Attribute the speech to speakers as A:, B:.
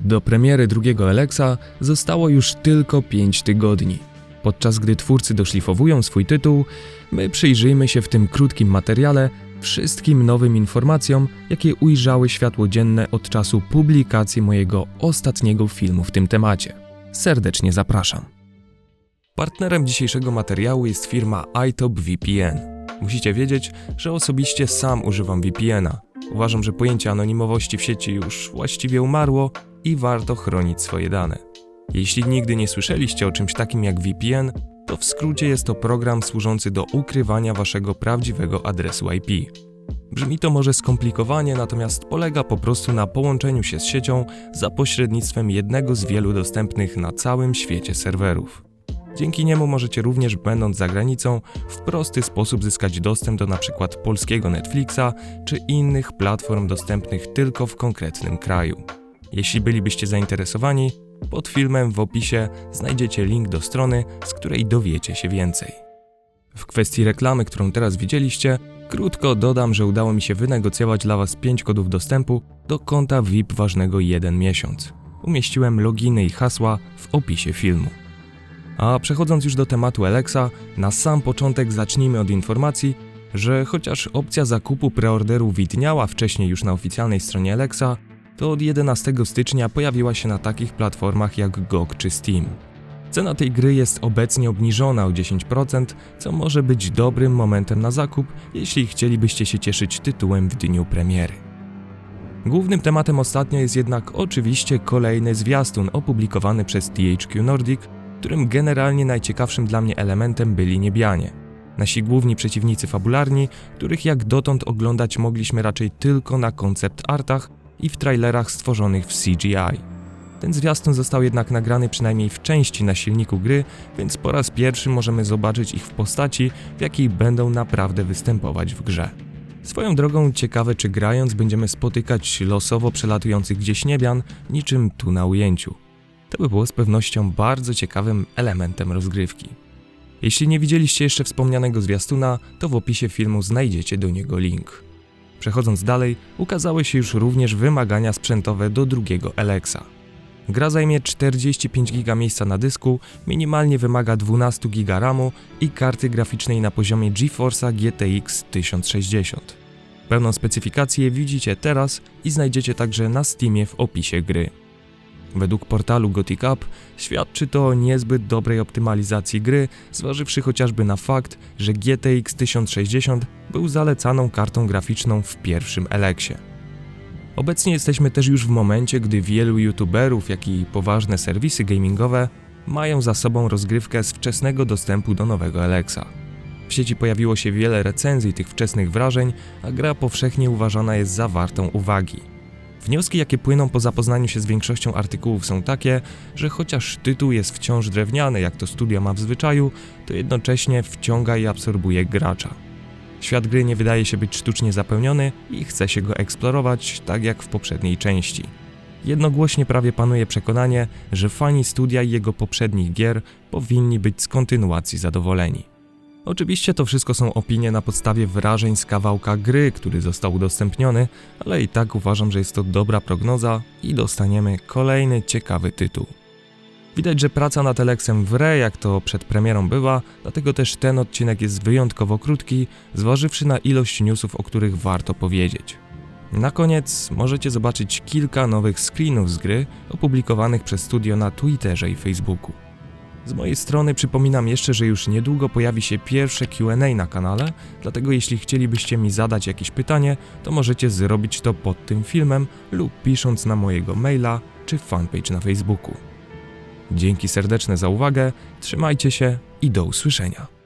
A: Do premiery drugiego Alexa zostało już tylko 5 tygodni. Podczas gdy twórcy doszlifowują swój tytuł, my przyjrzyjmy się w tym krótkim materiale wszystkim nowym informacjom, jakie ujrzały światło dzienne od czasu publikacji mojego ostatniego filmu w tym temacie. Serdecznie zapraszam. Partnerem dzisiejszego materiału jest firma iTop VPN. Musicie wiedzieć, że osobiście sam używam VPN-a. Uważam, że pojęcie anonimowości w sieci już właściwie umarło i warto chronić swoje dane. Jeśli nigdy nie słyszeliście o czymś takim jak VPN, to w skrócie jest to program służący do ukrywania waszego prawdziwego adresu IP. Brzmi to może skomplikowanie, natomiast polega po prostu na połączeniu się z siecią za pośrednictwem jednego z wielu dostępnych na całym świecie serwerów. Dzięki niemu możecie również, będąc za granicą, w prosty sposób zyskać dostęp do np. polskiego Netflixa czy innych platform dostępnych tylko w konkretnym kraju. Jeśli bylibyście zainteresowani, pod filmem w opisie znajdziecie link do strony, z której dowiecie się więcej. W kwestii reklamy, którą teraz widzieliście, krótko dodam, że udało mi się wynegocjować dla Was 5 kodów dostępu do konta VIP ważnego jeden miesiąc. Umieściłem loginy i hasła w opisie filmu. A przechodząc już do tematu Alexa, na sam początek zacznijmy od informacji, że chociaż opcja zakupu preorderu widniała wcześniej już na oficjalnej stronie Alexa, to od 11 stycznia pojawiła się na takich platformach jak GOG czy Steam. Cena tej gry jest obecnie obniżona o 10%, co może być dobrym momentem na zakup, jeśli chcielibyście się cieszyć tytułem w dniu premiery. Głównym tematem ostatnio jest jednak oczywiście kolejny zwiastun opublikowany przez THQ Nordic, którym generalnie najciekawszym dla mnie elementem byli niebianie. Nasi główni przeciwnicy fabularni, których jak dotąd oglądać mogliśmy raczej tylko na koncept artach i w trailerach stworzonych w CGI. Ten zwiastun został jednak nagrany przynajmniej w części na silniku gry, więc po raz pierwszy możemy zobaczyć ich w postaci, w jakiej będą naprawdę występować w grze. Swoją drogą ciekawe, czy grając będziemy spotykać losowo przelatujących gdzieś niebian, niczym tu na ujęciu. To by było z pewnością bardzo ciekawym elementem rozgrywki. Jeśli nie widzieliście jeszcze wspomnianego zwiastuna, to w opisie filmu znajdziecie do niego link. Przechodząc dalej, ukazały się już również wymagania sprzętowe do drugiego Alexa. Gra zajmie 45 GB miejsca na dysku, minimalnie wymaga 12 GB RAMu i karty graficznej na poziomie GeForce'a GTX 1060. Pełną specyfikację widzicie teraz i znajdziecie także na Steamie w opisie gry. Według portalu Gothic Up świadczy to o niezbyt dobrej optymalizacji gry, zważywszy chociażby na fakt, że GTX 1060 był zalecaną kartą graficzną w pierwszym Eleksie. Obecnie jesteśmy też już w momencie, gdy wielu youtuberów, jak i poważne serwisy gamingowe mają za sobą rozgrywkę z wczesnego dostępu do nowego Alexa. W sieci pojawiło się wiele recenzji tych wczesnych wrażeń, a gra powszechnie uważana jest za wartą uwagi. Wnioski, jakie płyną po zapoznaniu się z większością artykułów, są takie, że chociaż tytuł jest wciąż drewniany, jak to studia ma w zwyczaju, to jednocześnie wciąga i absorbuje gracza. Świat gry nie wydaje się być sztucznie zapełniony i chce się go eksplorować, tak jak w poprzedniej części. Jednogłośnie prawie panuje przekonanie, że fani studia i jego poprzednich gier powinni być z kontynuacji zadowoleni. Oczywiście to wszystko są opinie na podstawie wrażeń z kawałka gry, który został udostępniony, ale i tak uważam, że jest to dobra prognoza i dostaniemy kolejny ciekawy tytuł. Widać, że praca nad Alexem wre, jak to przed premierą była, dlatego też ten odcinek jest wyjątkowo krótki, zważywszy na ilość newsów, o których warto powiedzieć. Na koniec możecie zobaczyć kilka nowych screenów z gry opublikowanych przez studio na Twitterze i Facebooku. Z mojej strony przypominam jeszcze, że już niedługo pojawi się pierwsze QA na kanale, dlatego jeśli chcielibyście mi zadać jakieś pytanie, to możecie zrobić to pod tym filmem lub pisząc na mojego maila czy fanpage na Facebooku. Dzięki serdeczne za uwagę, trzymajcie się i do usłyszenia.